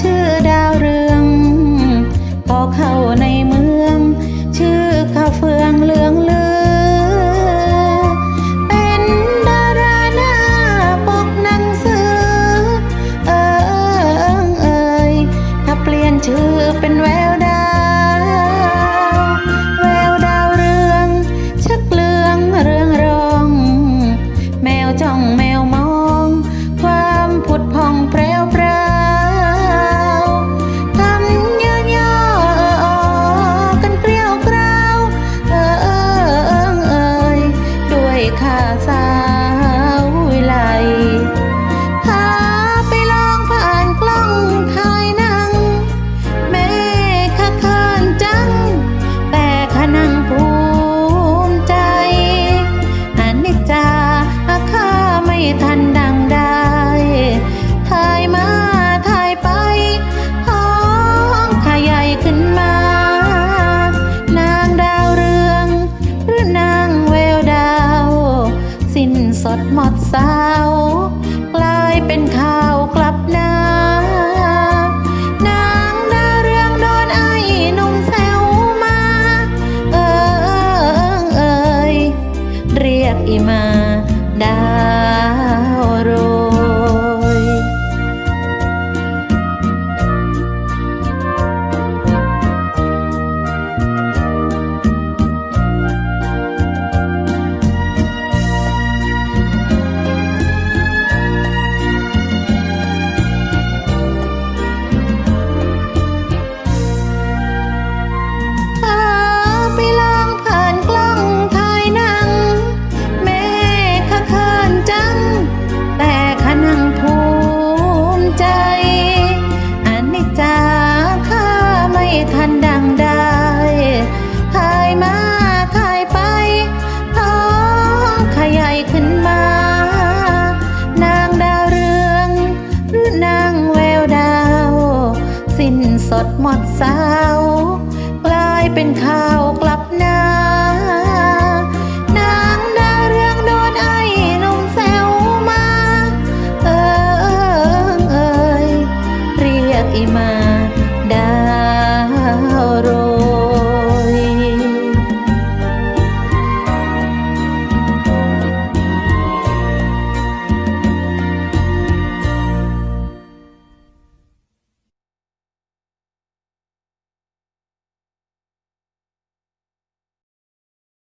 ชื่อดาวเรือง พอเข้าในมือ ท่านดังได้ทายมาทายไปท้องขยายขึ้นมา นางดาวเรือง หรือนางเวลดาว สิ้นสดหมดสาว กลายเป็นข่า สดหมดสาวกลายเป็นข้าวกลับหน้านางดาเรื่องโดนไอ้ลมแซวมา เออเอยเรียกอีมาดา